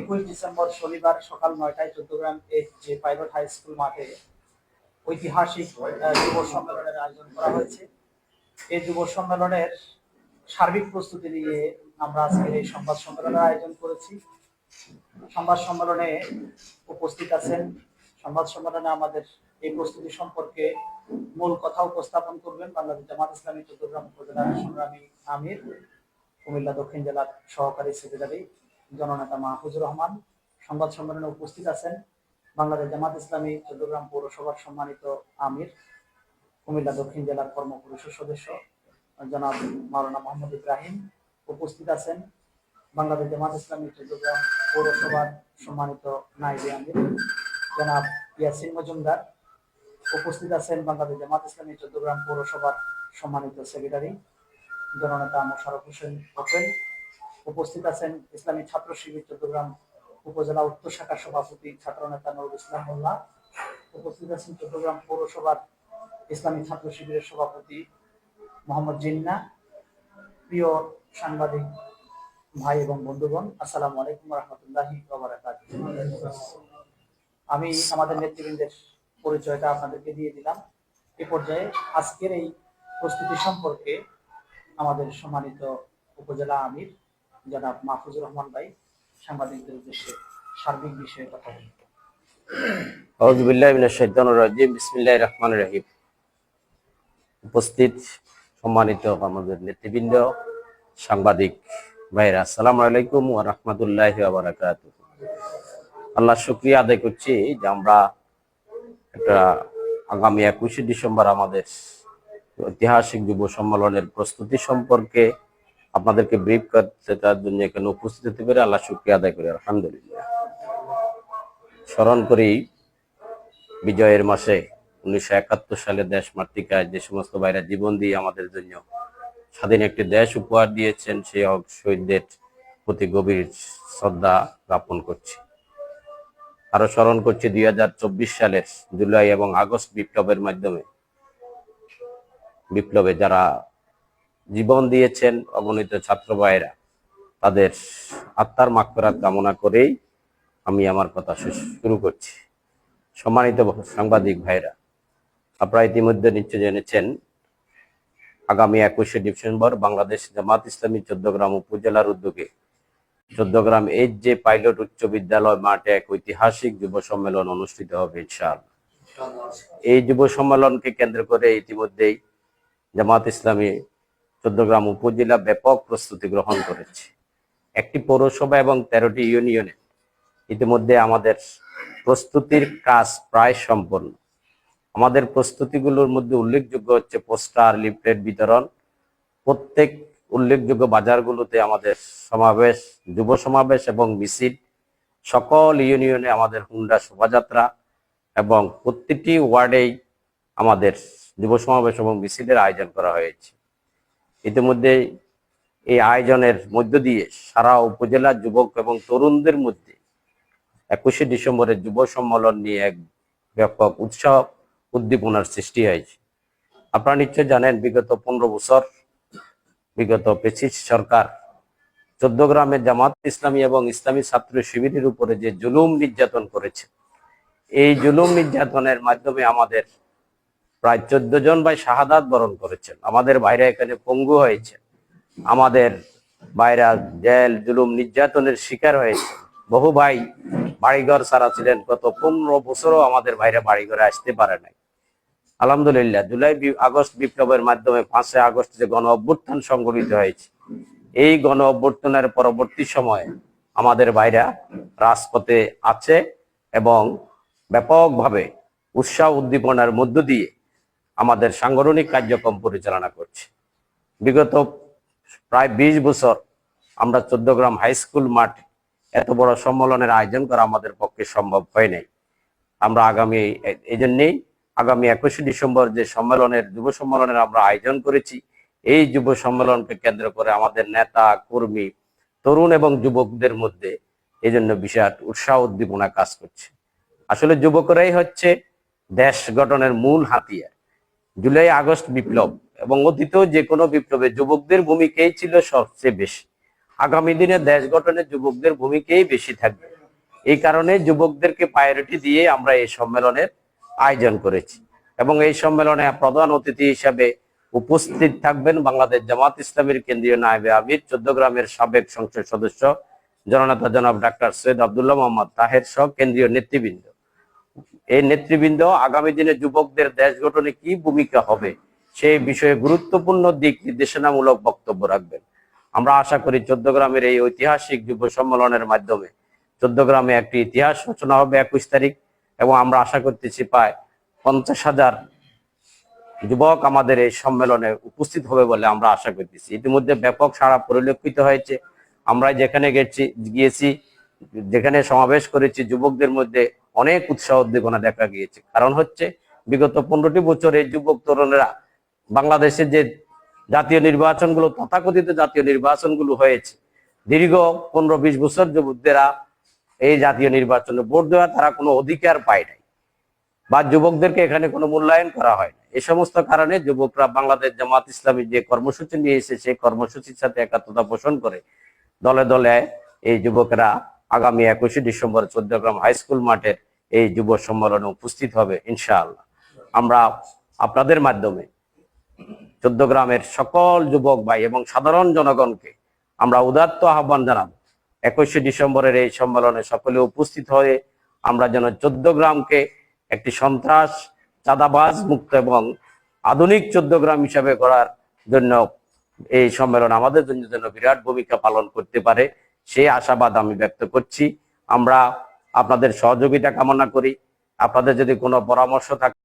একুশ ডিসেম্বর শনিবার সকাল নয়টায় Chauddagram H J pilot high school মাঠে ঐতিহাসিক যুব সম্মেলনের আয়োজন করা হয়েছে। এই যুব সম্মেলনের সার্বিক প্রস্তুতি নিয়ে আমরা আজকের এই সংবাদ সম্মেলনের আয়োজন করেছি। সংবাদ সম্মেলনে উপস্থিত আছেন। সংবাদ সম্মেলনে আমাদের এই প্রস্তুতি সম্পর্কে মূল কথা উপস্থাপন করবেন বাংলাদেশ জামাত ইসলামী চৌদ্দগ্রাম উপজেলার সংগ্রামী আমির, কুমিল্লা দক্ষিণ জেলার সহকারী সেক্রেটারি জননেতা মাহফুজুর রহমান, সংবাদ সম্মেলনে উপস্থিত আছেন বাংলাদেশ জামাত ইসলামী চৌদ্দগ্রাম পৌরসভার সম্মানিত আমির, কুমিল্লা দক্ষিণ জেলার কর্ম পরিষদ সদস্য জনাব মাওলানা মোহাম্মদ ইব্রাহিম উপস্থিত আছেন। বাংলাদেশ জামাত ইসলামী চৌদ্দগ্রাম পৌরসভার সম্মানিত নাইবে আমির জনাব ইয়াসিন মজুমদার উপস্থিত আছেন। বাংলাদেশ জামাত ইসলামী চৌদ্দগ্রাম পৌরসভার সম্মানিত সেক্রেটারি জননেতা মোশারফ হোসেন হোসেন উপস্থিত আছেন ইসলামী ছাত্র শিবির চট্টগ্রাম উপজেলা উত্তর শাখার সভাপতি ছাত্রনেতা নুরুল ইসলাম মোল্লা, উপস্থিত আছেন চট্টগ্রাম পৌরসভার ইসলামী ছাত্র শিবিরের সভাপতি মোহাম্মদ জিন্না, প্রিয় সাংবাদিক ভাই এবং বন্ধুগণ, আসসালামু আলাইকুম রহমতুল্লাহি আমি আমাদের নেতৃবৃন্দের পরিচয়টা আপনাদেরকে দিয়ে দিলাম। এ পর্যায়ে আজকের এই প্রস্তুতি সম্পর্কে আমাদের সম্মানিত উপজেলা আমির জনাব মাহফুজুর রহমান ভাই, সাংবাদিকদের উদ্দেশ্যে সার্বিক বিষয়ে কথা বলবেন উপস্থিত সম্মানিত আমাদের নেতৃবৃন্দ, সাংবাদিক ভাইরা আসসালামু আলাইকুম ওয়া আল্লাহ শুকরিয়া আদায় করছি যে আমরা একটা আগামী একুশে ডিসেম্বর আমাদের ঐতিহাসিক যুব সম্মেলনের প্রস্তুতি সম্পর্কে আপনাদেরকে ব্রিফ করতে তার জন্য এখানে উপস্থিত হতে পেরে আল্লাহ শুকরিয়া আদায় করি, আলহামদুলিল্লাহ। স্মরণ করি, বিজয়ের মাসে উনিশশো একাত্তর সালে দেশ মাতৃকায় যে সমস্ত ভাইরা জীবন দিয়ে আমাদের জন্য স্বাধীন একটি দেশ উপহার দিয়েছেন, সেই শহীদদের প্রতি গভীর শ্রদ্ধা জ্ঞাপন করছি। আরও স্মরণ করছি, দুই হাজার চব্বিশ সালের জুলাই এবং আগস্ট বিপ্লবের মাধ্যমে বিপ্লবে যারা জীবন দিয়েছেন অগণিত ছাত্র ভাইয়েরা। তাদের আত্মার মাকফেরাত কামনা করেই আমি আমার কথা শুরু করছি। সম্মানিত সাংবাদিক ভাইরা আপনারা ইতিমধ্যে নিশ্চয় জেনেছেন, আগামী একুশে ডিসেম্বর বাংলাদেশ জামাত ইসলামী চোদ্দগ্রাম উপজেলার উদ্যোগে চোদ্দগ্রাম এইচ যে পাইলট উচ্চ বিদ্যালয় মাঠে এক ঐতিহাসিক যুব সম্মেলন অনুষ্ঠিত হবে ইনশাআল্লাহ। এই যুব সম্মেলনকে কেন্দ্র করে ইতিমধ্যেই জামাত ইসলামী চোদ্দগ্রাম উপজেলা ব্যাপক প্রস্তুতি গ্রহণ করেছে। একটি পৌরসভা এবং তেরোটি ইউনিয়নে ইতিমধ্যে আমাদের প্রস্তুতির কাজ প্রায় সম্পন্ন। আমাদের প্রস্তুতিগুলোর মধ্যে উল্লেখযোগ্য হচ্ছে পোস্টার, লিফলেট বিতরণ। প্রত্যেক উল্লেখযোগ্য বাজারগুলোতে আমাদের সমাবেশ, যুব সমাবেশ এবং মিছিল। সকল ইউনিয়নে আমাদের হুন্ডা শোভাযাত্রা এবং প্রতিটি ওয়ার্ডেই আমাদের যুব সমাবেশ এবং মিছিলের আয়োজন করা হয়েছে। ইতিমধ্যে এই আয়োজনের মধ্য দিয়ে সারা উপজেলা যুবক এবং তরুণদের মধ্যে একুশে ডিসেম্বরের যুব সম্মেলন নিয়ে এক ব্যাপক উৎসাহ উদ্দীপনার সৃষ্টি হয়েছে। আপনারা নিশ্চয় জানেন, বিগত পনেরো বছর, বিগত পেছিস সরকার চোদ্দ গ্রামের জামাত ইসলামী এবং ইসলামী ছাত্র শিবিরের উপরে যে জুলুম নির্যাতন করেছে, এই জুলুম নির্যাতনের মাধ্যমে আমাদের প্রায় চোদ্দ জন ভাই শাহাদাত বরণ করেছেন। আমাদের বাইরে এখানে পঙ্গু হয়েছে। আমাদের বাইরা জেল, জুলুম, নির্যাতনের শিকার হয়েছে। বহু ভাই বাড়িঘর ছাড়া ছিলেন গত পনেরো বছরও আমাদের বাইরে বাড়িঘরে আসতে পারে নাই। আলহামদুলিল্লাহ, জুলাই আগস্ট, বিপ্লবের মাধ্যমে পাঁচই আগস্ট যে গণ অভ্যুত্থান সংগঠিত হয়েছে, এই গণ অভ্যুত্থানের পরবর্তী সময়ে আমাদের ভাইরা রাজপথে আছে এবং ব্যাপকভাবে উৎসাহ উদ্দীপনার মধ্য দিয়ে আমাদের সাংগঠনিক কার্যক্রম পরিচালনা করছে। বিগত প্রায় বিশ বছর আমরা চোদ্দগ্রাম হাই স্কুল মাঠ এত বড় সম্মেলনের আয়োজন করা আমাদের পক্ষে সম্ভব হয় নাই। আমরা আগামী এই জন্যেই আগামী একুশে ডিসেম্বর যে সম্মেলনের, যুব সম্মেলনের আমরা আয়োজন করেছি, এই যুব সম্মেলনকে কেন্দ্র করে আমাদের নেতা, কর্মী, তরুণ এবং যুবকদের মধ্যে এই জন্য বিশাল উৎসাহ উদ্দীপনা কাজ করছে। আসলে যুবকরাই হচ্ছে দেশ গঠনের মূল হাতিয়ার। জুলাই, আগস্ট বিপ্লব এবং অতীত যে কোনো বিপ্লবে যুবকদের ভূমিকাই ছিল সবচেয়ে বেশি। আগামী দিনে দেশ গঠনে যুবকদের ভূমিকাই বেশি থাকবে। এই কারণে যুবকদেরকে প্রায়োরিটি দিয়ে আমরা এই সম্মেলনের আয়োজন করেছি এবং এই সম্মেলনে প্রধান অতিথি হিসাবে উপস্থিত থাকবেন বাংলাদেশ জামাত ইসলামীর কেন্দ্রীয় নায়েবে আমির চোদ্দগ্রামের সাবেক সংসদ সদস্য জননেতা জনাব ডাক্তার সৈয়দ আবদুল্লাহ মোহাম্মদ তাহের সহ কেন্দ্রীয় নেতৃবৃন্দ। এই নেতৃবৃন্দ আগামী দিনে যুবকদের দেশ গঠনে কি ভূমিকা হবে সেই বিষয়ে গুরুত্বপূর্ণ দিক নির্দেশনামূলক বক্তব্য রাখবেন। আমরা আশা করি চোদ্দগ্রামের এই ঐতিহাসিক যুব সম্মেলনের মাধ্যমে চোদ্দগ্রামে একটি ইতিহাস রচনা হবে একুশ তারিখ এবং আমরা আশা করতেছি প্রায় পঞ্চাশ হাজার যুবক আমাদের এই সম্মেলনে উপস্থিত হবে বলে আমরা আশা করতেছি। ইতিমধ্যে ব্যাপক সাড়া পরিলক্ষিত হয়েছে। আমরা যেখানে গেছি, গিয়েছি, যেখানে সমাবেশ করেছি, যুবকদের মধ্যে অনেক উৎসাহ উদ্দীপনা দেখা গিয়েছে। কারণ হচ্ছে, বিগত পনেরোটি বছর যুবক তরুণেরা বাংলাদেশের যে জাতীয় নির্বাচনগুলো, তথাকথিত জাতীয় নির্বাচনগুলো হয়েছে। দীর্ঘ পনেরো বিশ বছর যুবকদেরা এই জাতীয় নির্বাচনে ভোট দেওয়া তারা কোনো অধিকার পায় নাই বা যুবকদেরকে এখানে কোনো মূল্যায়ন করা হয় না এই সমস্ত কারণে যুবকরা বাংলাদেশ জামাত ইসলামী যে কর্মসূচি নিয়ে এসেছে, সেই কর্মসূচির সাথে একাত্মতা পোষণ করে দলে দলে এই যুবকরা আগামী একুশে ডিসেম্বর চোদ্দগ্রাম হাই স্কুল মাঠের এই যুব সম্মেলনে উপস্থিত হবে, ইনশাআল্লাহ। আমরা আপনাদের মাধ্যমে চোদ্দগ্রামের সকল যুবক ভাই এবং সাধারণ জনগণকে আমরা উদাত্ত আহ্বান জানাব। একুশে ডিসেম্বরের এই সম্মেলনে সকলে উপস্থিত হয়ে আমরা যেন চোদ্দগ্রামকে একটি সন্ত্রাস, চাঁদাবাজ মুক্ত এবং আধুনিক চোদ্দগ্রাম হিসাবে করার জন্য এই সম্মেলন আমাদের জন্য যেন বিরাট ভূমিকা পালন করতে পারে, সেই আশাবাদ আমি ব্যক্ত করছি। আমরা আপনাদের সহযোগিতা কামনা করি। আপনাদের যদি কোনো পরামর্শ থাকে